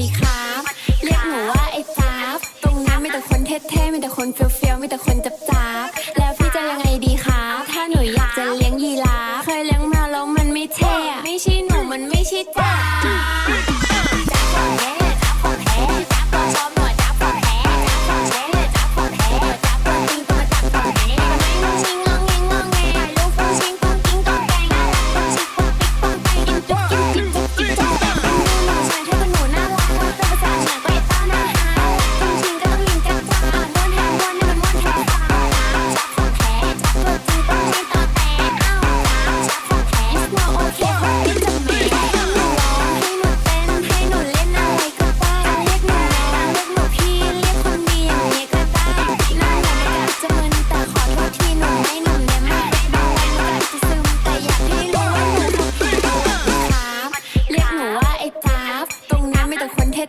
ดีครับ เรียกหนูว่าไอ้จับตรงนั้นมีแต่คนเท่ๆมีแต่คนเฟี้ยวๆมีแต่คนจับจับแล้วพี่จะยังไงดีครับ ถ้าหนูอยากจะเลี้ยงยีราฟเคยเลี้ยงมาแล้วมันไม่เท่ไม่ใช่หนูมันไม่ใช่จับ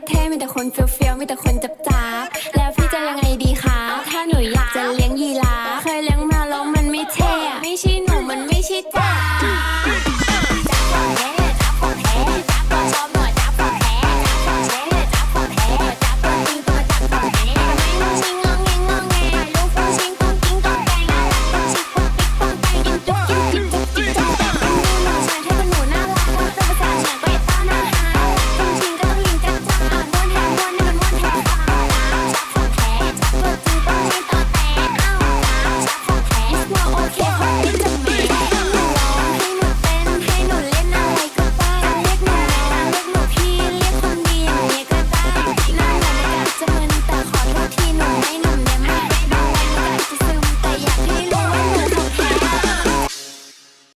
เท่ๆ มีแต่คนเฟี้ยวๆ มีแต่คนจับจับแล้วพี่จะยังไงดีคะ ถ้าหนูอยากจะเลี้ยงยีราฟเคยเลี้ยงมาแล้วมันไม่เท่อะไม่ใช่หนูมันไม่ใช่จ้า